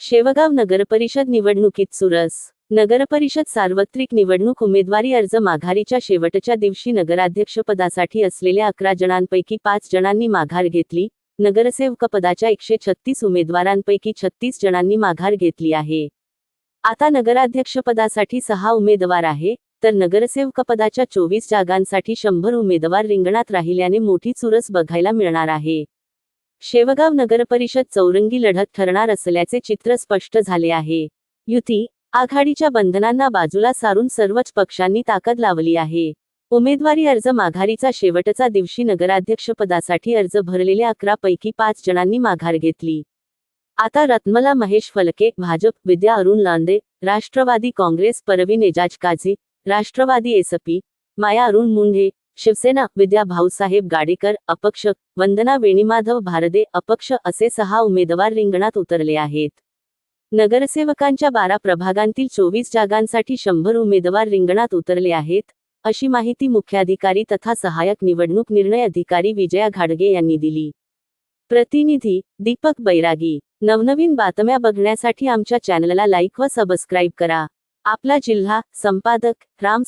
शेवगाव नगरपरिषद निवडणुकीत चुरस नगरपरिषद सार्वत्रिक निवडणूक उमेदवारी अर्ज माघारीच्या शेवटच्या दिवशी नगराध्यक्षपदासाठी असलेल्या अकरा जणांपैकी पाच जणांनी माघार घेतली. नगरसेवकपदाच्या एकशे छत्तीस उमेदवारांपैकी छत्तीस जणांनी माघार घेतली आहे. आता नगराध्यक्षपदासाठी सहा उमेदवार आहे तर नगरसेवकपदाच्या चोवीस जागांसाठी शंभर उमेदवार रिंगणात राहिल्याने मोठी चुरस बघायला मिळणार आहे. शेवगाव नगरपरिषद चौरंगी लढत ठरणार असल्याचे चित्र स्पष्ट झाले आहे. युती आघाडीच्या बंधनांना बाजूला सारून सर्वच पक्षांनी ताकद लावली आहे. उमेदवारी अर्ज माघारीचा शेवटचा दिवशी नगराध्यक्षपदासाठी अर्ज भरलेल्या अकरा पैकी पाच जणांनी माघार घेतली. आता रत्मला महेश फलके भाजप विद्या अरुण लांदे राष्ट्रवादी काँग्रेस परवीन एजाज काझी राष्ट्रवादी एसपी माया अरुण मुंढे शिवसेना विद्या भाऊसाहेब गाडेकर अपक्ष वंदना वेणीमाधव भारदे अपक्ष असे सहा उमेदवार रिंगणात उतरले आहेत. नगरसेवकांच्या बारा प्रभागांतील चोवीस जागांसाठी शंभर उमेदवार रिंगणात उतरले आहेत अशी माहिती मुख्याधिकारी तथा सहाय्यक निवडणूक निर्णय अधिकारी विजया घाडगे यांनी दिली. प्रतिनिधी दीपक बैरागी नवनवीन बातम्या बघण्यासाठी आमच्या चॅनलला लाईक व सबस्क्राईब करा. आपला जिल्हा संपादक राम